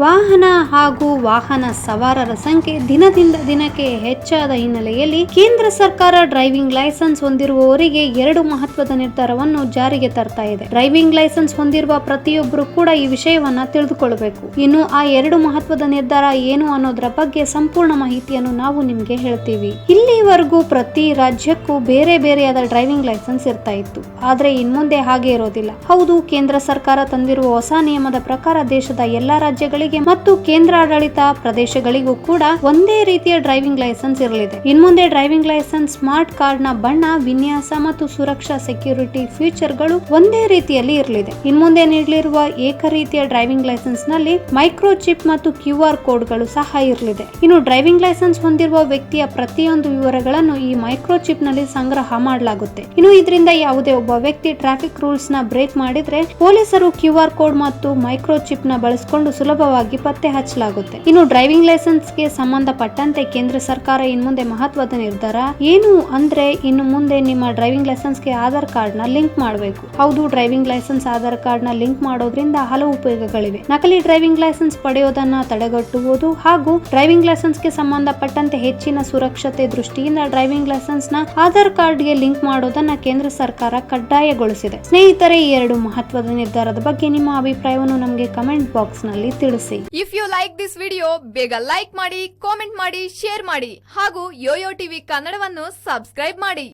ವಾಹನ ಹಾಗೂ ವಾಹನ ಸವಾರರ ಸಂಖ್ಯೆ ದಿನದಿಂದ ದಿನಕ್ಕೆ ಹೆಚ್ಚಾದ ಹಿನ್ನೆಲೆಯಲ್ಲಿ ಕೇಂದ್ರ ಸರ್ಕಾರ ಡ್ರೈವಿಂಗ್ ಲೈಸೆನ್ಸ್ ಹೊಂದಿರುವವರಿಗೆ ಎರಡು ಮಹತ್ವದ ನಿರ್ಧಾರವನ್ನು ಜಾರಿಗೆ ತರ್ತಾ ಇದೆ. ಡ್ರೈವಿಂಗ್ ಲೈಸೆನ್ಸ್ ಹೊಂದಿರುವ ಪ್ರತಿಯೊಬ್ಬರು ಕೂಡ ಈ ವಿಷಯವನ್ನ ತಿಳಿದುಕೊಳ್ಳಬೇಕು. ಇನ್ನು ಆ ಎರಡು ಮಹತ್ವದ ನಿರ್ಧಾರ ಏನು ಅನ್ನೋದರ ಬಗ್ಗೆ ಸಂಪೂರ್ಣ ಮಾಹಿತಿಯನ್ನು ನಾವು ನಿಮ್ಗೆ ಹೇಳ್ತೀವಿ. ಇಲ್ಲಿವರೆಗೂ ಪ್ರತಿ ರಾಜ್ಯಕ್ಕೂ ಬೇರೆ ಬೇರೆಯಾದ ಡ್ರೈವಿಂಗ್ ಲೈಸೆನ್ಸ್ ಇರ್ತಾ ಇತ್ತು. ಆದರೆ ಇನ್ಮುಂದೆ ಹಾಗೆ ಇರೋದಿಲ್ಲ. ಹೌದು, ಕೇಂದ್ರ ಸರ್ಕಾರ ತಂದಿರುವ ಹೊಸ ನಿಯಮದ ಪ್ರಕಾರ ದೇಶದ ಎಲ್ಲಾ ರಾಜ್ಯಗಳಿಗೆ ಮತ್ತು ಕೇಂದ್ರಾಡಳಿತ ಪ್ರದೇಶಗಳಿಗೂ ಕೂಡ ಒಂದೇ ರೀತಿಯ ಡ್ರೈವಿಂಗ್ ಲೈಸೆನ್ಸ್ ಇರಲಿದೆ. ಇನ್ಮುಂದೆ ಡ್ರೈವಿಂಗ್ ಲೈಸೆನ್ಸ್, ಸ್ಮಾರ್ಟ್ ಕಾರ್ಡ್ನ ಬಣ್ಣ, ವಿನ್ಯಾಸ ಮತ್ತು ಸುರಕ್ಷಾ, ಸೆಕ್ಯೂರಿಟಿ ಫೀಚರ್ಗಳು ಒಂದೇ ರೀತಿಯಲ್ಲಿ ಇರಲಿದೆ. ಇನ್ಮುಂದೆ ನೀಡಲಿರುವ ಏಕ ರೀತಿಯ ಡ್ರೈವಿಂಗ್ ಲೈಸೆನ್ಸ್ನಲ್ಲಿ ಮೈಕ್ರೋ ಚಿಪ್ ಮತ್ತು ಕ್ಯೂ ಆರ್ ಕೋಡ್ಗಳು ಸಹ ಇರಲಿದೆ. ಇನ್ನು ಡ್ರೈವಿಂಗ್ ಲೈಸೆನ್ಸ್ ಹೊಂದಿರುವ ವ್ಯಕ್ತಿಯ ಪ್ರತಿಯೊಂದು ವಿವರಗಳನ್ನು ಈ ಮೈಕ್ರೋ ಚಿಪ್ನಲ್ಲಿ ಸಂಗ್ರಹ ಮಾಡಲಾಗುತ್ತೆ. ಇನ್ನು ಇದರಿಂದ ಯಾವುದೇ ಒಬ್ಬ ವ್ಯಕ್ತಿ ಟ್ರಾಫಿಕ್ ರೂಲ್ಸ್ನ ಬ್ರೇಕ್ ಮಾಡಿದ್ರೆ ಪೊಲೀಸರು ಕ್ಯೂ ಆರ್ ಕೋಡ್ ಮತ್ತು ಮೈಕ್ರೋ ಚಿಪ್ನ ಬಳಸಿಕೊಂಡು ಸುಲಭವಾಗಿ ಪತ್ತೆ ಹಚ್ಚಲಾಗುತ್ತೆ. ಇನ್ನು ಡ್ರೈವಿಂಗ್ ಲೈಸೆನ್ಸ್ಗೆ ಸಂಬಂಧಪಟ್ಟಂತೆ ಕೇಂದ್ರ ಸರ್ಕಾರ ಇನ್ನು ಮುಂದೆ ಮಹತ್ವದ ನಿರ್ಧಾರ ಏನು ಅಂದ್ರೆ ಇನ್ನು ಮುಂದೆ ನಿಮ್ಮ ಡ್ರೈವಿಂಗ್ ಲೈಸೆನ್ಸ್ಗೆ ಆಧಾರ್ ಕಾರ್ಡ್ನ ಲಿಂಕ್ ಮಾಡಬೇಕು. ಹೌದು, ಡ್ರೈವಿಂಗ್ ಲೈಸೆನ್ಸ್ ಆಧಾರ್ ಕಾರ್ಡ್ನ ಲಿಂಕ್ ಮಾಡೋದ್ರಿಂದ ಹಲವು ಉಪಯೋಗಗಳಿವೆ. ನಕಲಿ ಡ್ರೈವಿಂಗ್ ಲೈಸೆನ್ಸ್ ಪಡೆಯೋದನ್ನ ತಡೆಗಟ್ಟುವುದು ಹಾಗೂ ಡ್ರೈವಿಂಗ್ ಲೈಸೆನ್ಸ್ಗೆ ಸಂಬಂಧಪಟ್ಟಂತೆ ಹೆಚ್ಚಿನ ಸುರಕ್ಷತೆ ದೃಷ್ಟಿಯಿಂದ ಡ್ರೈವಿಂಗ್ನ ಆಧಾರ್ ಕಾರ್ಡ್ಗೆ ಲಿಂಕ್ ಮಾಡೋದನ್ನ ಕೇಂದ್ರ ಸರ್ಕಾರ ಕಡ್ಡಾಯಗೊಳಿಸಿದೆ. ಸ್ನೇಹಿತರೆ, ಈ ಎರಡು ಮಹತ್ವದ ನಿರ್ಧಾರದ ಬಗ್ಗೆ ನಿಮ್ಮ ಅಭಿಪ್ರಾಯವನ್ನು ನಮಗೆ ಕಮೆಂಟ್ ಬಾಕ್ಸ್ನಲ್ಲಿ ತಿಳಿಸಿ. If you like this video ಬೇಗ ಲೈಕ್ ಮಾಡಿ ಕಾಮೆಂಟ್ ಮಾಡಿ ಶೇರ್ ಮಾಡಿ ಹಾಗೂ ಯೋಯೋ ಟಿವಿ ಕನ್ನಡವನ್ನು ಸಬ್ಸ್ಕ್ರೈಬ್ ಮಾಡಿ.